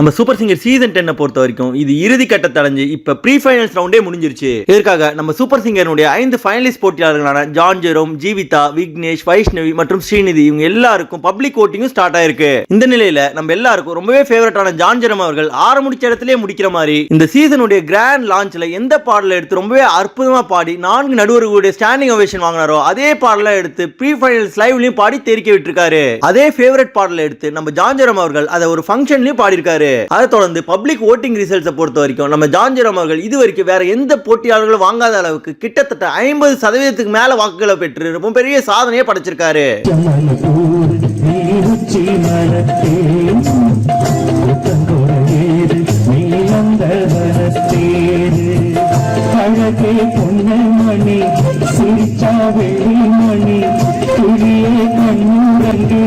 நம்ம super singer season டென்னை பொறுத்த வரைக்கும் இது இறுதி கட்டத்தை அடைஞ்சு இப்போ ப்ரீ ஃபைனல்ஸ் ரவுண்டே முடிஞ்சிருச்சு. இதற்காக நம்ம சூப்பர் சிங்கருடைய ஐந்து ஃபைனலிஸ்ட் போட்டியாளர்களான ஜான் ஜெரோம் ஜீவிதா விக்னேஷ் வைஷ்ணவி மற்றும் ஸ்ரீநிதி இவங்க எல்லாருக்கும் பப்ளிக் ஓட்டிங்கும் ஸ்டார்ட் ஆயிருக்கு. இந்த நிலையில நம்ம எல்லாருக்கும் ரொம்பவே ஃபேவரட்டான ஜான் ஜெரோம் அவர்கள் ஆறு முடிச்ச இடத்திலே முடிக்கிற மாதிரி இந்த சீசனுடைய கிராண்ட் லான்ச்ல எந்த பாடலை எடுத்து ரொம்பவே அற்புதமா பாடி நான்கு நடுவர்களுடைய ஸ்டாண்டிங் ஓவேஷன் வாங்கினாரோ அதே பாடலை எடுத்து ப்ரீ ஃபைனல்ஸ் லைவ்லயும் பாடி தெரிக்க விட்டுருக்காரு. அதே ஃபேவரட் பாடலை எடுத்து நம்ம ஜான்ஜரம் அவர்கள் அதை ஒரு ஃபங்க்ஷன்லயும் பாடியிருக்காரு. அதை தொடர்ந்து பப்ளிக் ஓட்டிங் ரிசல்ட்ஸை பொறுத்த வரைக்கும் நம்ம ஜான்ஜிரம் அவர்கள் இது வரைக்கும் வேற எந்த போட்டியாளர்களும் வாங்காத அளவுக்கு கிட்டத்தட்ட ஐம்பது சதவீதத்துக்கு மேல வாக்குகளை பெற்று ரொம்ப பெரிய சாதனையை படைச்சிருக்காரு. ஜமலூர் நீருச்சி மரத்தேன் புத்தங்குறையேறு நீலந்த அழகே பொன்னமணி சிரிச்சா வெள்ளிமணி துளியே கண்ணுரங்கு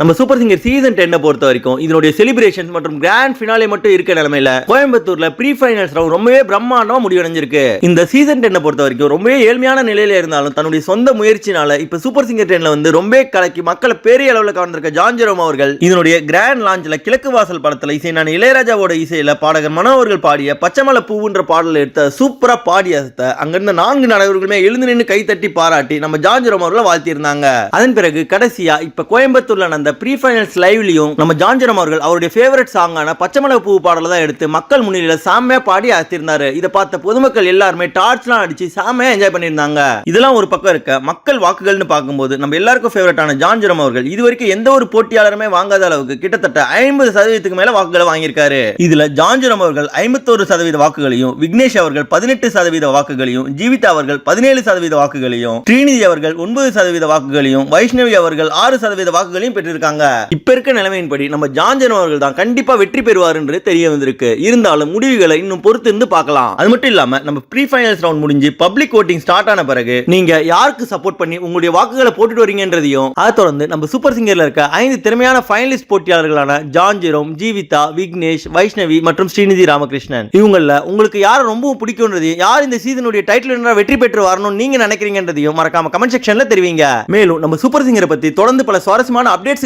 நம்ம சூப்பர் சிங்கர் சீசன் டென்னை பொறுத்த வரைக்கும் இதனுடைய செலிப்ரேஷன் மற்றும் கிராண்ட் ஃபினாலே மட்டும் இருக்க நிலைமையில கோயம்புத்தூர்ல ப்ரீ ஃபைனல்ஸ் ரவுண்ட் ரொம்பவே பிரம்மாண்டமா முடிவடைஞ்சிருக்கு. இந்த சீசன் டென்னை பொறுத்த வரைக்கும் ரொம்பவே ஏழ்மையான நிலையில இருந்தாலும் தன்னுடைய சொந்த முயற்சினால இப்ப சூப்பர் சிங்கர் டென்ல வந்து ரொம்ப கலக்கி மக்களை பெரிய அளவில் கவர்ந்திருக்க ஜான்ஜெரோம் அவர்கள் இதனுடைய கிராண்ட் லான்ச்ல கிழக்கு வாசல் படத்துல இசை நான் இளையராஜாவோட இசையில பாடகர் மனோ அவர்கள் பாடிய பச்சைமலை பூவுன்ற பாடல் எடுத்த சூப்பரா பாடி அசத்த அங்கிருந்த நான்கு நடைவர்களுமே எழுந்து நின்று கைத்தட்டி பாராட்டி நம்ம ஜான் ஜெரோம் அவர்களை வாழ்த்தியிருந்தாங்க. அதன் பிறகு கடைசியா இப்ப கோயம்புத்தூர்ல நடந்த ப்ரீ ஃபைனல்ஸ் லைவ்லையும் நம்ம ஜான்ஜரம் அவர்கள் அவருடைய ஃபேவரட் சாங்கான பச்சைமலை பூ பாடலை தான் எடுத்து மக்கள் முன்னிலையில் சாமியா பாடி அசத்திருந்தாரு. இதை பார்த்த பொதுமக்கள் எல்லாருமே டார்ச்லாம் அடிச்சு சாமையா என்ஜாய் பண்ணியிருந்தாங்க. இதெல்லாம் ஒரு பக்கம் இருக்க மக்கள் வாக்குகள்னு பார்க்கும்போது நம்ம எல்லாருக்கும் ஃபேவரட்டான ஜான்ஜரம் அவர்கள் இது வரைக்கும் எந்த ஒரு போட்டியாளருமே வாங்காத அளவுக்கு கிட்டத்தட்ட ஐம்பது சதவீதத்துக்கு மேல வாக்குகளை வாங்கியிருக்காரு. இதுல ஜான்ஜரம் அவர்கள் ஐம்பத்தோரு சதவீத வாக்குகளையும் விக்னேஷ் அவர்கள் பதினெட்டு சதவீத வாக்குகளையும் ஜீவிதா அவர்கள் பதினேழு சதவீத வாக்குகளையும் ஸ்ரீநிதி அவர்கள் ஒன்பது சதவீத வாக்குகளையும் வைஷ்ணவி அவர்கள் ஆறு சதவீத வாக்குகளையும் பெற்றிருக்காங்க இப்ப இருக்க நிலைமையின்படி நம்ம ஜான்ஜன் அவர்கள் தான் கண்டிப்பா வெற்றி பெறுவார் என்று தெரிய வந்திருக்கு. இருந்தாலும் முடிவுகளை இன்னும் பொறுத்து இருந்து பார்க்கலாம். அது மட்டும் இல்லாம நம்ம ப்ரீ ஃபைனல்ஸ் ரவுண்ட் முடிஞ்சு பப்ளிக் ஓட்டிங் ஸ்டார்ட் ஆன பிறகு நீங்க யாருக்கு சப்போர்ட் பண்ணி உங்களுடைய வாக்குகளை போட்டுட்டு வரீங்கன்றதையும் அதை தொடர்ந்து நம்ம சூப்பர் சிங்கர்ல இருக்க ஐந்து திறமையான ஃபைனலிஸ்ட் போட்டியாளர்களான ஜான் ஜெரோம் ஜீவிதா விக்னேஷ் வைஷ்ணவி மற்றும் ஸ்ரீநிதி ராமகிருஷ்ணன். இவங்கள உங்களுக்கு யாரை ரொம்பவும் பிடிக்கும்ன்றதையும் யார் இந்த சீசனுடைய டைட்டில் வெற்றி பெற்று வரணும்னு நீங்க நினைக்கிறீங்கன்றதையும் மறக்காம கமெண்ட் செக்ஷன்ல தெரிவிங்க. மேலும் நம்ம சூப்பர் சிங்கரை பத்தி தொடர்ந்து பல சுவாரஸ்யமான அப்டேட்ஸ்